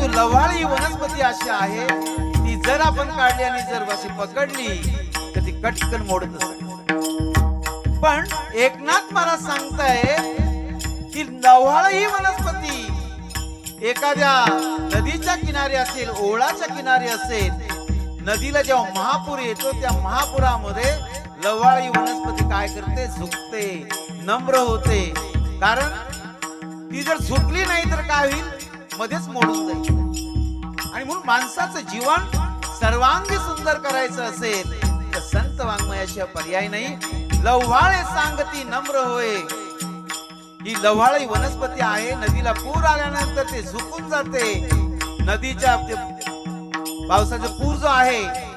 परंतु लवाळी वनस्पती अशी आहे ती जर आपण काढली आणि जर अशी पकडली तर ती कटकन मोडत असते. पण एकनाथ महाराज सांगताय की लवाळ ही वनस्पती एखाद्या नदीच्या किनारी असेल ओळाच्या किनारी असेल नदीला जेव्हा महापूर येतो त्या महापुरामध्ये लवाळी वनस्पती काय करते? झुकते नम्र होते. कारण ती जर झुकली नाही तर काय होईल? मध्येच मोडून जाईल आणि म्हणून माणसाचं जीवन सर्वांगी सुंदर करायचं असेल तर संत वाङ्मयाशिवाय पर्याय नाही. लव्हाळे सांगती नम्र होय. ही लव्हाळी वनस्पती आहे. नदीला पूर आल्यानंतर ते झुकून जाते. नदीच्या पावसाचा पूर जो आहे.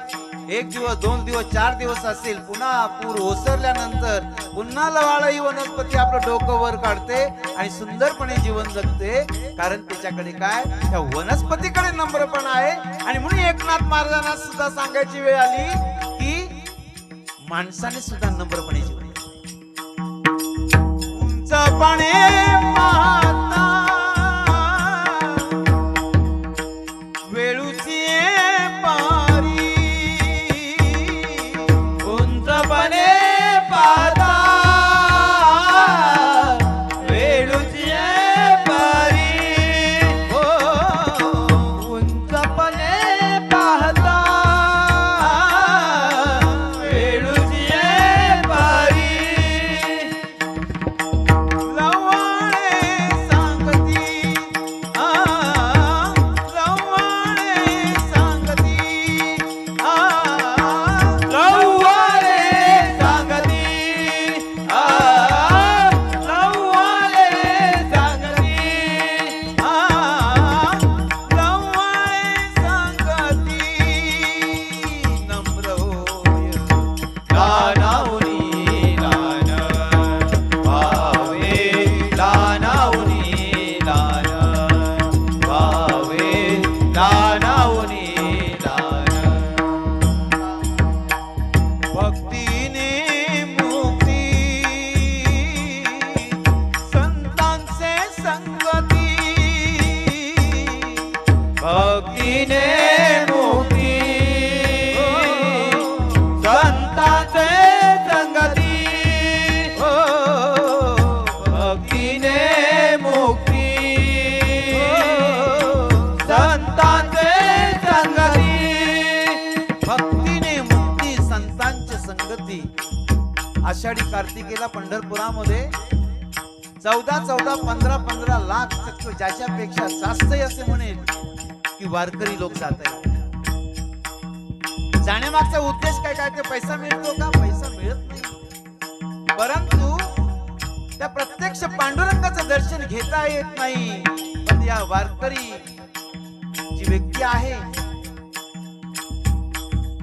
एक दिवस दोन दिवस चार दिवस असेल पुन्हा पूर ओसरल्यानंतर पुन्हा लवाळ ही वनस्पती आपलं डोकं वर काढते आणि सुंदरपणे जीवन जगते. कारण त्याच्याकडे काय? त्या वनस्पतीकडे नम्रपण आहे. आणि म्हणून एकनाथ महाराजांना सुद्धा सांगायची वेळ आली की माणसाने सुद्धा नम्रपणे जीवन उंच पाणी भक्तीने संगती आषाढी कार्तिकेला पंढरपुरामध्ये चौदा चौदा पंधरा पंधरा लाख ज्याच्यापेक्षा जास्तही असे म्हणेल की वारकरी लोक जात आहेत. जाण्यामागचा उद्देश काय काय? ते पैसा मिळतो का? पैसा मिळत नाही. परंतु त्या प्रत्यक्ष पांडुरंगाचं दर्शन घेता येत नाही. पण या वारकरी जी व्यक्ती आहे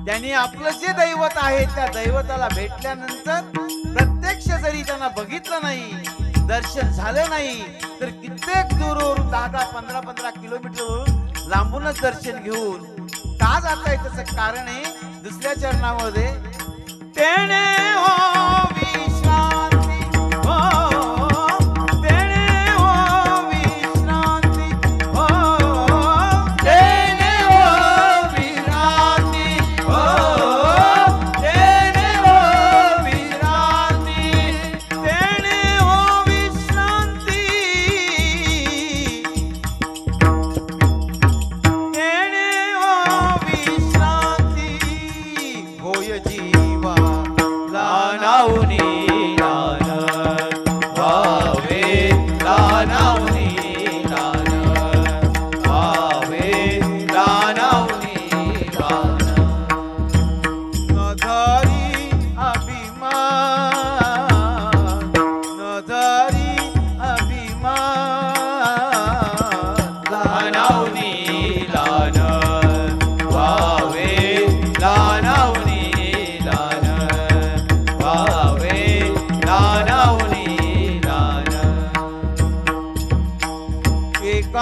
त्यांनी आपलं जे दैवत आहे त्या दैवताला भेटल्यानंतर प्रत्यक्ष जरी त्यांना बघितलं नाही दर्शन झालं नाही तर कित्येक दूरवरून दहा दहा पंधरा पंधरा किलोमीटरवरून लांबूनच दर्शन घेऊन का जात आहे त्याचं कारण आहे दुसऱ्या चरणामध्ये त्याने हो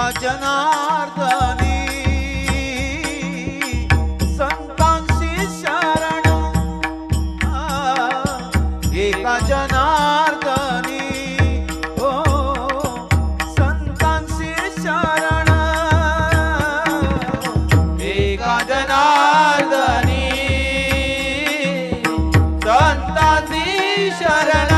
वचनार्थनी संतांशी शरण. एका जनार्दनी. हो संतांशी शरण. एका जनार्दनी संतांशी शरण.